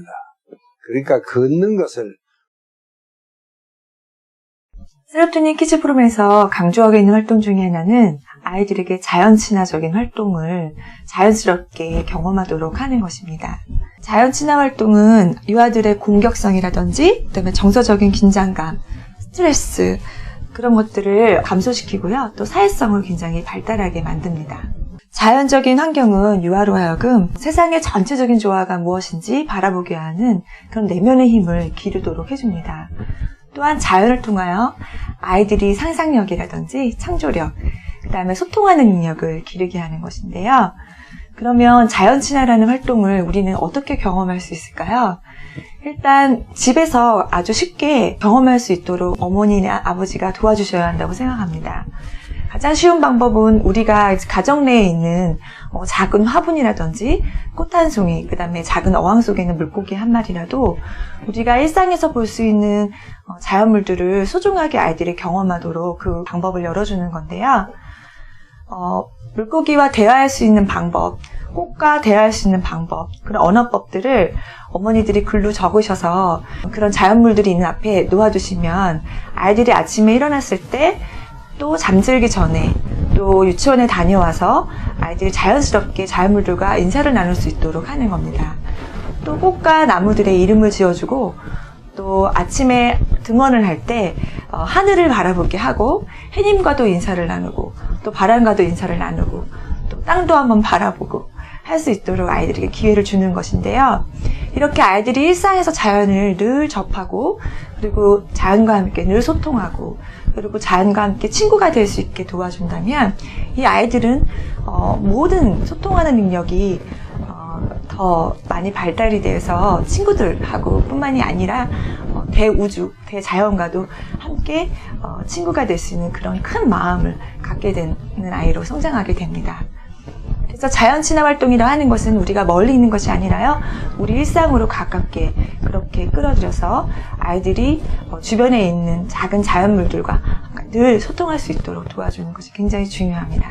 겁니다. 그러니까 걷는 것을 세로토닌 키즈 프롬에서 강조하고 있는 활동 중에 하나는 아이들에게 자연 친화적인 활동을 자연스럽게 경험하도록 하는 것입니다. 자연 친화 활동은 유아들의 공격성이라든지 그다음에 정서적인 긴장감, 스트레스 그런 것들을 감소시키고요. 또 사회성을 굉장히 발달하게 만듭니다. 자연적인 환경은 유아로 하여금 세상의 전체적인 조화가 무엇인지 바라보게 하는 그런 내면의 힘을 기르도록 해줍니다. 또한 자연을 통하여 아이들이 상상력이라든지 창조력, 그 다음에 소통하는 능력을 기르게 하는 것인데요. 그러면 자연 친화라는 활동을 우리는 어떻게 경험할 수 있을까요? 일단 집에서 아주 쉽게 경험할 수 있도록 어머니나 아버지가 도와주셔야 한다고 생각합니다. 가장 쉬운 방법은 우리가 가정 내에 있는 어, 작은 화분이라든지 꽃 한 송이, 그 다음에 작은 어항 속에 있는 물고기 한 마리라도 우리가 일상에서 볼 수 있는 어, 자연물들을 소중하게 아이들이 경험하도록 그 방법을 열어주는 건데요. 어, 물고기와 대화할 수 있는 방법, 꽃과 대화할 수 있는 방법, 그런 언어법들을 어머니들이 글로 적으셔서 그런 자연물들이 있는 앞에 놓아두시면 아이들이 아침에 일어났을 때 또 잠들기 전에 또 유치원에 다녀와서 아이들이 자연스럽게 자연물들과 인사를 나눌 수 있도록 하는 겁니다. 또 꽃과 나무들의 이름을 지어주고 또 아침에 등원을 할때 어, 하늘을 바라보게 하고 해님과도 인사를 나누고 또 바람과도 인사를 나누고 또 땅도 한번 바라보고 할 수 있도록 아이들에게 기회를 주는 것인데요. 이렇게 아이들이 일상에서 자연을 늘 접하고 그리고 자연과 함께 늘 소통하고 그리고 자연과 함께 친구가 될 수 있게 도와준다면 이 아이들은 어, 모든 소통하는 능력이 어, 더 많이 발달이 돼서 친구들하고 뿐만이 아니라 어, 대우주, 대자연과도 함께 어, 친구가 될 수 있는 그런 큰 마음을 갖게 되는 아이로 성장하게 됩니다. 그래서 자연 친화 활동이라 하는 것은 우리가 멀리 있는 것이 아니라요, 우리 일상으로 가깝게 그렇게 끌어들여서 아이들이 어, 주변에 있는 작은 자연물들과 늘 소통할 수 있도록 도와주는 것이 굉장히 중요합니다.